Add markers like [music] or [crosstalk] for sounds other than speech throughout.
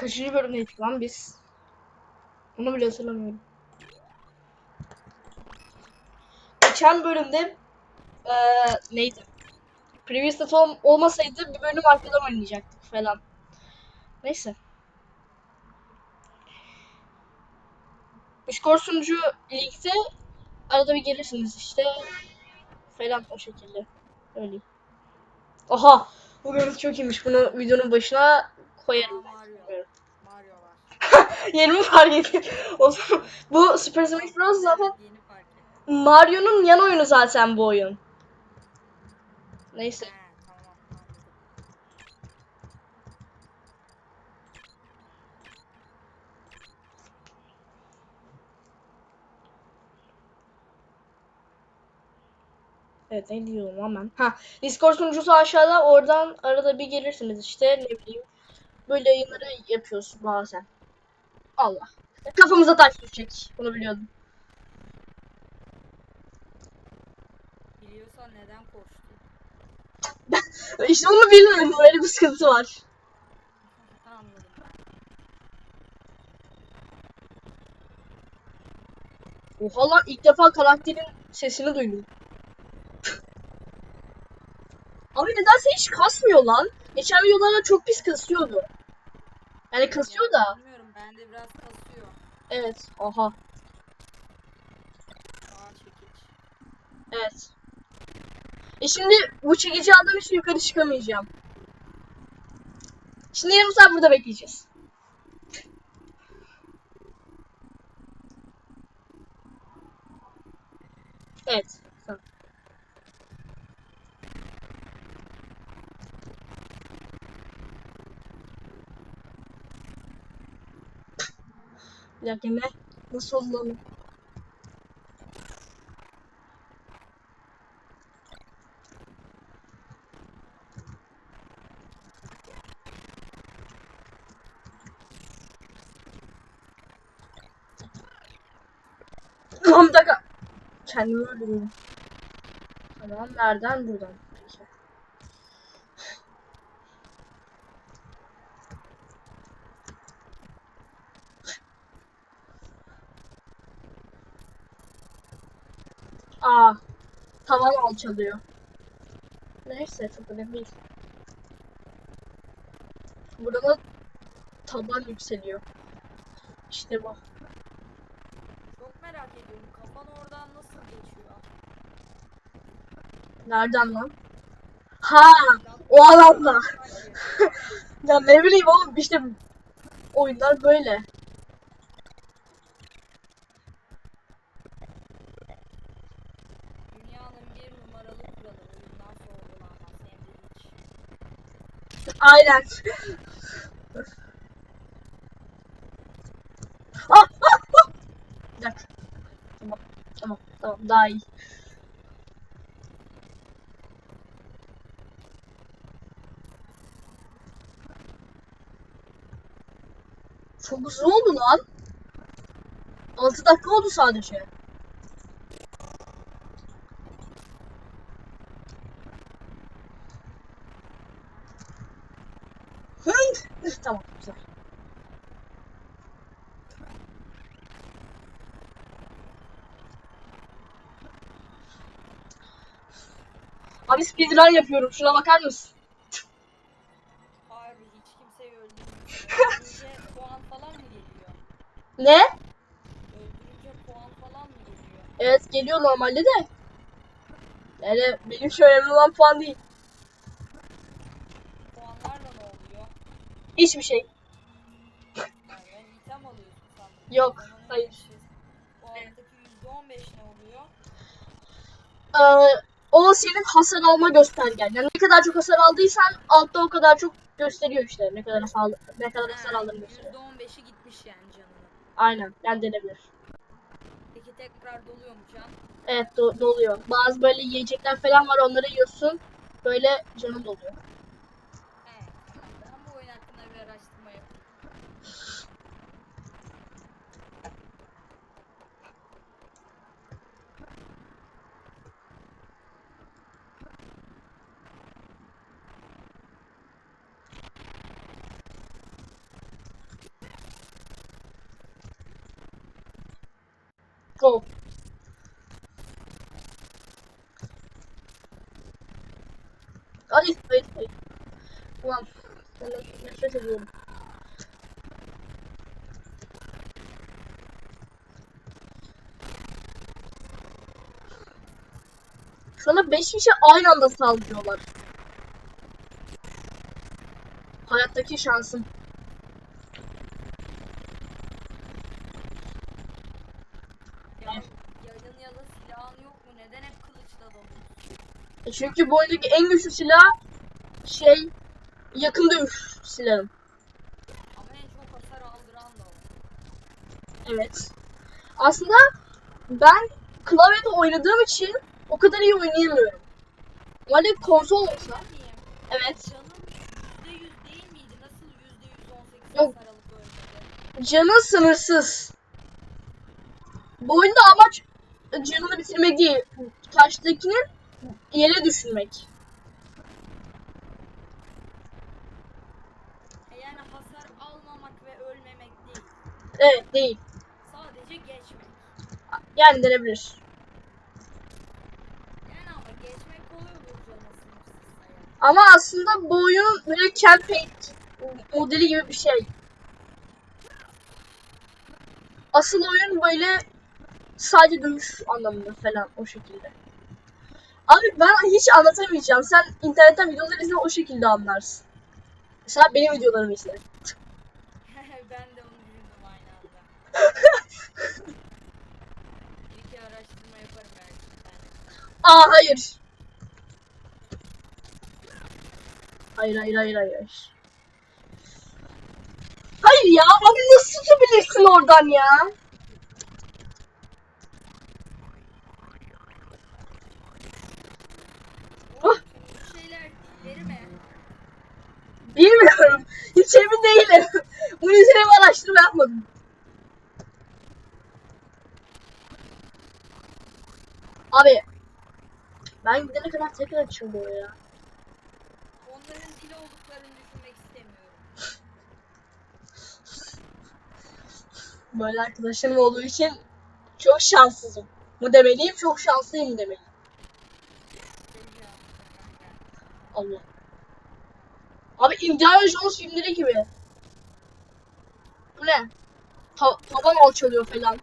Kaçıncı bölümdeydik lan biz? Onu bile hatırlamıyorum. Geçen bölümde eee neydi? Previous ol- olmasaydı bir bölüm arkadan oynayacaktık falan. Neyse. Discord sunucu linkte arada bir gelirsiniz işte. Falan o şekilde. Öyle. Aha! Bu görüntü çok iyiymiş. Bunu videonun başına koyarım. ben. Mario. Evet. Mario var. Yeni mi fark ettin? O zaman bu Super Smash Bros zaten ettim. Mario'nun yan oyunu zaten bu oyun. Neyse. Evet ne diyorum lan ben? Ha, Discord sunucusu aşağıda oradan arada bir gelirsiniz işte ne bileyim. Böyle yayınları yapıyoruz bazen. Allah. Kafamıza taş düşecek. Bunu biliyordum. Biliyorsan neden koştun? İşte onu bilmiyorum. Böyle bir sıkıntı var. Anladım. Oha lan ilk defa karakterin sesini duydum. Abi nedense hiç kasmıyor lan. Geçen videolarda çok pis kasıyordu. Yani kasıyor da. Bilmiyorum bende biraz kasıyor. Evet. Aha. Aa çekiç. Evet. E şimdi bu çekici adam için yukarı çıkamayacağım. Şimdi yarım saat burada bekleyeceğiz. Evet. Tamam. Dakika ne? Nasıl oldu dakika. Kendimi öldürüyorum. Tamam nereden buradan? Peki. Aa, tavan alçalıyor. Neyse çok önemli değil. Burada da taban yükseliyor. İşte bu. Çok merak ediyorum kafan oradan nasıl geçiyor? Nereden lan? Ha, o alanda. [laughs] ya ne bileyim oğlum işte oyunlar böyle. Aynen. ah, ah, ah. Bir. Tamam, tamam, tamam, daha iyi. Çok uzun oldu lan. 6 dakika oldu sadece. Tamam, güzel. Abi speedrun yapıyorum. Şuna bakar mısın? Harbi hiç kimseyi [laughs] öldürmüyor. Puan falan mı geliyor? Ne? Öldürünce puan falan mı geliyor? Evet geliyor normalde de. Yani benim önemli olan puan değil. Puanlarla ne oluyor? Hiçbir şey. Alıyorsun sandım. Yok, hayır. şey. O %15 ne oluyor? Ee, o senin hasar alma göstergen. Yani ne kadar çok hasar aldıysan altta o kadar çok gösteriyor işte. Ne kadar hasar, ne kadar hasar aldığını gösteriyor. %15'i gitmiş yani canının. Aynen. Yani denebilir. Peki tekrar doluyor mu can? Evet do- doluyor. Bazı böyle yiyecekler falan var onları yiyorsun. Böyle canın doluyor. He. Ben bu oyun hakkında bir araştırma yapayım. Go. Hayır, hayır, hayır. Ulan, ben nefret ediyorum. Sana beş kişi aynı anda saldırıyorlar. Hayattaki şansım. Ya yayın ya da silahın yok mu? Neden hep kılıçla dalıyorsun? E Çünkü bu oyundaki en güçlü silah şey yakın dövüş silahım. Ama en çok hasar aldıran da o. Evet. Aslında ben klavyede oynadığım için o kadar iyi oynayamıyorum. Normalde konsol olsa. Evet. Canın %100 değil miydi? Nasıl %118 Yok. Canın sınırsız. Bu oyunda amaç canını bitirmek değil. Karşıdakinin yere düşürmek. E yani hasar almamak ve ölmemek değil. Evet değil. Sadece geçmek. Yani denebilir. Yani ama geçmek kolay olur yani. Ama aslında bu oyun böyle campaign modeli gibi bir şey. Asıl oyun böyle sadece dövüş anlamında falan o şekilde. Abi ben hiç anlatamayacağım. Sen internetten videoları izle o şekilde anlarsın. Mesela benim videolarımı izle. [laughs] ben de onu düşündüm aynı anda. [laughs] Bir iki araştırma yaparım belki. Aa hayır. Hayır hayır hayır hayır. hayır. Hayır ya abi nasıl tutabilirsin oradan ya? Ah, Bu şeyler dilleri mi? bilmiyorum. Hiç emin değilim. Bunun üzerine bir araştırma yapmadım. Abi ben gidene kadar tekrar açılıyor ya. Onların dili olduklarını düşünmek istemiyorum. Böyle arkadaşlarım olduğu için çok şanssızım. Bu demeliyim, çok şanslıyım demeliyim. Allah. Abi Indiana Jones filmleri gibi. Ne? Ta taban alçalıyor falan.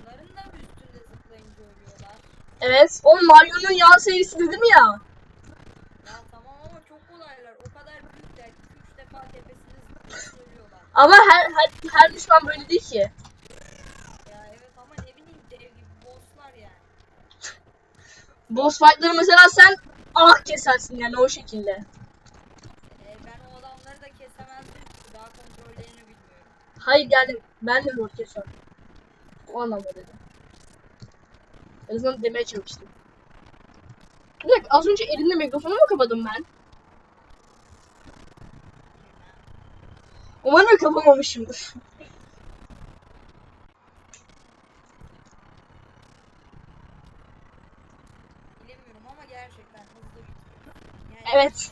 Bunların da üstünde zıplayınca ölüyorlar? Evet, o Mario'nun yan serisi dedim ya. Ya tamam ama çok kolaylar. O kadar büyükler. 2-3 defa tepesinde zıplayıp ölüyorlar. Ama her, her, her düşman böyle değil ki. Ya evet ama ne bileyim dev gibi bosslar yani. Boss fight'ları mesela sen ah kesersin yani o şekilde. Ee, ben o adamları da kesemezdim çünkü daha kontrollerini bilmiyorum. Hayır geldim. Ben de zor kesiyorum. O anlamda dedim. En azından demeye çalıştım. Bir dakika az önce elimle mikrofonu mu kapadım ben? Umarım kapamamışımdır. [laughs] Evet.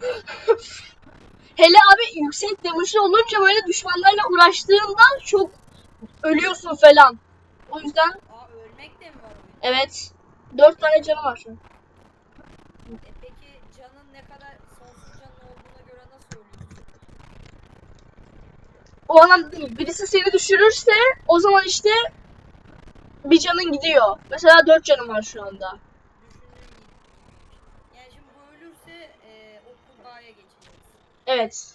[laughs] Hele abi yüksek damage'lı olunca böyle düşmanlarla uğraştığında çok ölüyorsun falan. O yüzden Aa ölmek de mi var evet. Dört tane canı var şu an. E peki canın ne kadar sonsuz canın olduğuna göre nasıl ölüyorsun? O anlamda değil. Birisi seni düşürürse o zaman işte bir canın gidiyor. Mesela dört canım var şu anda. Düşündüğüm gibi. Yani şimdi bu ölürse e, o kurbağaya geçeceğiz. Evet.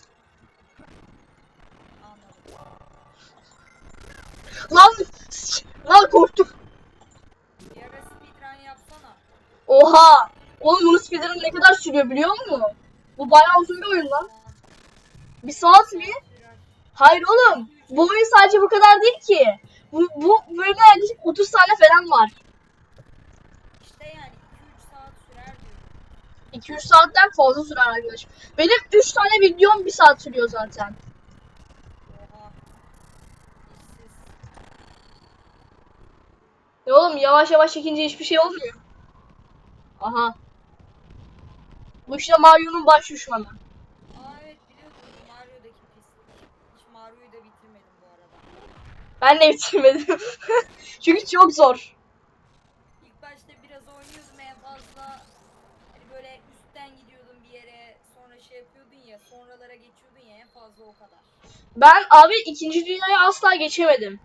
Lan lan korktum. Oha. Oğlum bunun speedrun ne kadar sürüyor biliyor musun? Bu bayağı uzun bir oyun lan. Bir saat mi? Hayır oğlum. Bu oyun sadece bu kadar değil ki. Bu, bu bölümde yaklaşık 30 tane falan var. 2-3 saatten fazla süren arkadaşım. Benim 3 tane videom 1 saat sürüyor zaten. Ne oğlum yavaş yavaş çekince hiçbir şey olmuyor. Aha. Bu işte Mario'nun baş düşmanı. Ben de bitirmedim. [laughs] Çünkü çok zor. Sonralara geçiyordun ya en fazla o kadar. Ben abi ikinci dünyayı asla geçemedim.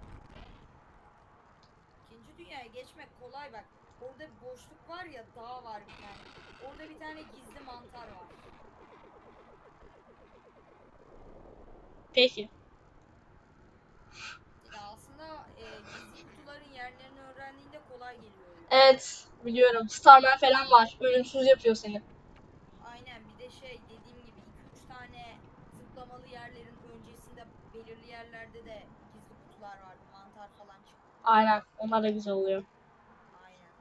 İkinci dünyaya geçmek kolay bak. Orada bir boşluk var ya dağ var bir tane. Orada bir tane gizli mantar var. Peki. Ya aslında e, gizli kutuların yerlerini öğrendiğinde kolay geliyor. Evet biliyorum. Starman falan var. Ölümsüz yapıyor seni. Aynen bir de şey dediğim gibi 2-3 tane zıplamalı yerlerin öncesinde belirli yerlerde de gizli kutular vardı. Mantar falan çıktı. Aynen. Onlar da güzel oluyor. Aynen.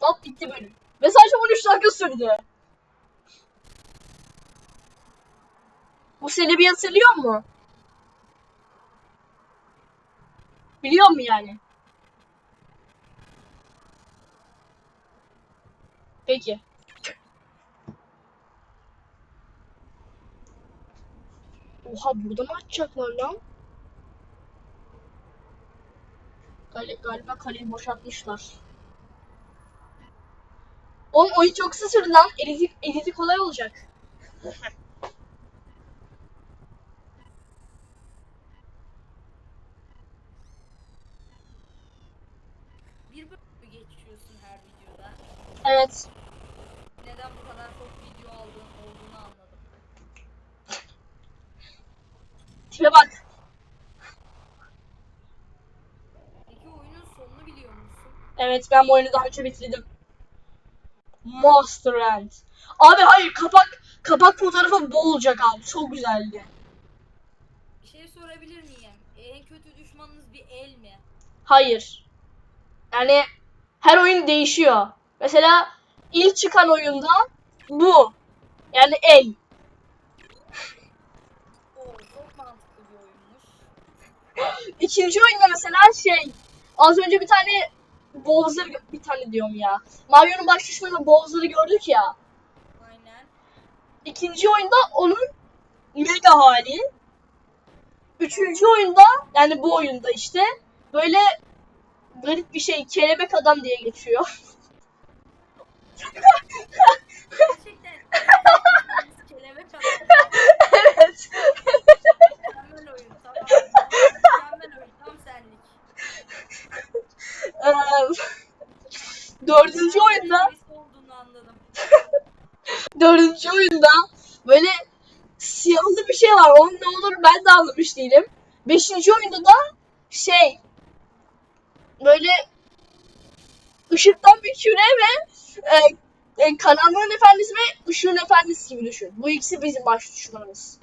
Hop bitti bölüm. Ve sadece 13 dakika sürdü. Bu seni bir hatırlıyor mu? Biliyor mu yani? Peki. Oha burada mı açacaklar lan? Gal galiba kaleyi boşaltmışlar. Oğlum oyun çok sürdü lan. Editi, editi kolay olacak. Bir bölümü geçiyorsun her videoda. Evet. Neden bu kadar çok video aldığın olduğunu anladım. Tipe bak. Peki oyunun sonunu biliyor musun? Evet ben bu oyunu daha önce bitirdim. Monster End. Abi hayır kapak kapak fotoğrafı bu olacak abi. Çok güzeldi. Bir şey sorabilir miyim? En kötü düşmanınız bir el mi? Hayır. Yani her oyun değişiyor. Mesela ilk çıkan oyunda bu. Yani el. Oo çok mantıklı bir oyunmuş. İkinci oyunda mesela şey az önce bir tane Bowser bir tane diyorum ya. Mario'nun baş düşmanı Bowser'ı gördük ya. Aynen. İkinci oyunda onun mega hali. Üçüncü oyunda yani bu oyunda işte böyle garip bir şey kelebek adam diye geçiyor. [laughs] Gerçekten kelebek adam. evet. Mükemmel oyun tamam. Mükemmel oyun tam senlik. Eee, dördüncü oyunda Birisi olduğunu anladım. dördüncü oyunda böyle siyahlı bir şey var. Onun ne de anlamış değilim. Beşinci oyunda da şey böyle ışıktan bir küre ve e, e, karanlığın efendisi ve ışığın efendisi gibi düşün. Bu ikisi bizim baş düşmanımız.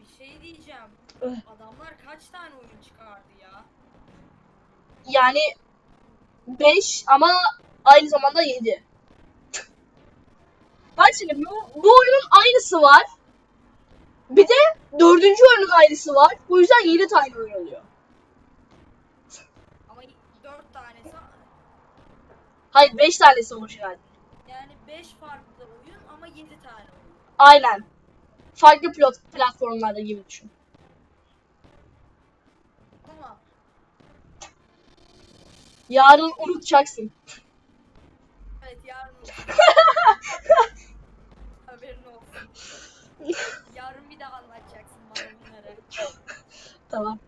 Bir şey diyeceğim. Eh. Adamlar kaç tane oyun çıkardı ya? Yani 5 ama aynı zamanda 7. Bak şimdi bu, bu oyunun aynısı var. Bir de dördüncü oyunun aynısı var. Bu yüzden 7 tane oyun oluyor. Ama 4 tanesi Hayır 5 tanesi orijinal. yani 5 farklı oyun ama 7 tane oyun. Aynen. Farklı pilot platformlarda gibi düşün. Tamam. Yarın unutacaksın. Evet yarın [laughs] Haberin olsun. [laughs] Yarın daha anlatacaksın bana bunları. [laughs] Tamam.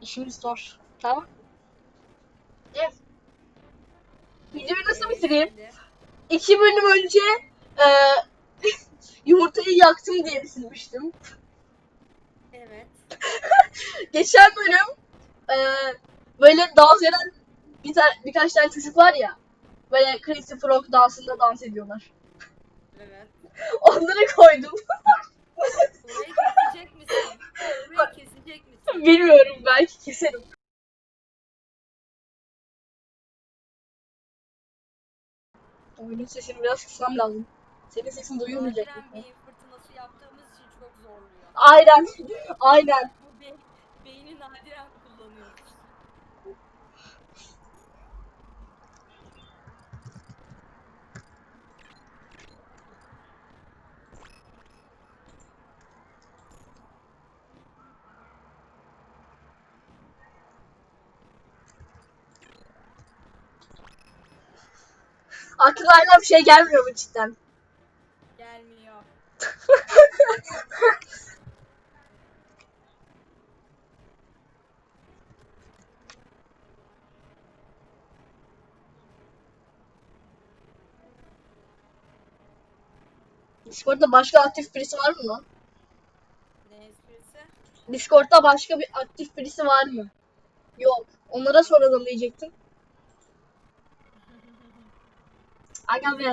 İşimiz zor. Tamam. Evet. Videoyu nasıl bitireyim? İki bölüm önce e, [laughs] yumurtayı yaktım diye düşünmüştüm. Evet. [laughs] Geçen bölüm e, böyle dans eden bir ta- birkaç tane çocuk var ya. Böyle Crazy Frog dansında dans ediyorlar. Evet. [laughs] Onları koydum. Burayı kesecek misin? Burayı [laughs] kesecek misin? Bilmiyorum belki keserim. Oyunun sesini biraz kısmam lazım. Senin sesin duyulmayacak. Acilen beyin fırtınası yaptığımız için çok zorluyor. Aynen. Aynen. Bu be beyni nadiren kullanıyoruz. Aklına hala bir şey gelmiyor mu cidden? Gelmiyor. Discord'da başka aktif birisi var mı lan? Ne esprisi? Discord'da başka bir aktif birisi var mı? Yok. Onlara soralım diyecektim. Aga be.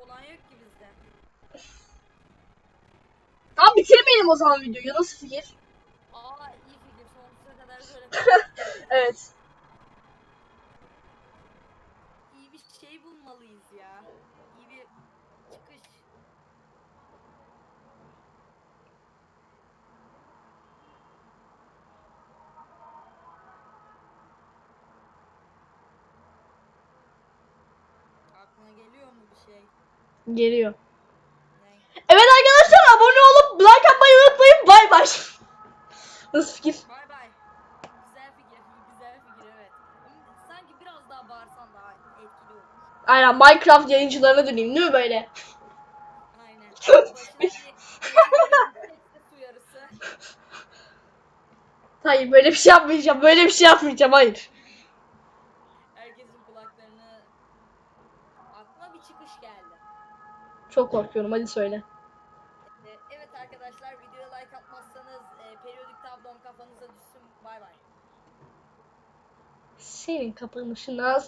Olan yok ki bizde. Tamam bitirmeyelim o zaman videoyu. Nasıl fikir? Aa iyi fikir sonsuza kadar böyle [laughs] Evet. iyi bir şey bulmalıyız ya. İyi bir çıkış. Aklına geliyor mu bir şey? Geliyor. Evet arkadaşlar abone olup like atmayı unutmayın. Bay bay. Nasıl fikir? Bay bay. Güzel fikir, güzel fikir evet. Sanki biraz daha bağırsan daha etkili olur. Aynen Minecraft yayıncılarına döneyim değil mi böyle? Aynen. [laughs] Uyarısı. Hayır böyle bir şey yapmayacağım. Böyle bir şey yapmayacağım. Hayır. Çok korkuyorum. Hadi söyle. Ee, Evet arkadaşlar videoya like atmazsanız e, periyodik tablom kafanıza düşsün. Bay bay. Senin kapanışına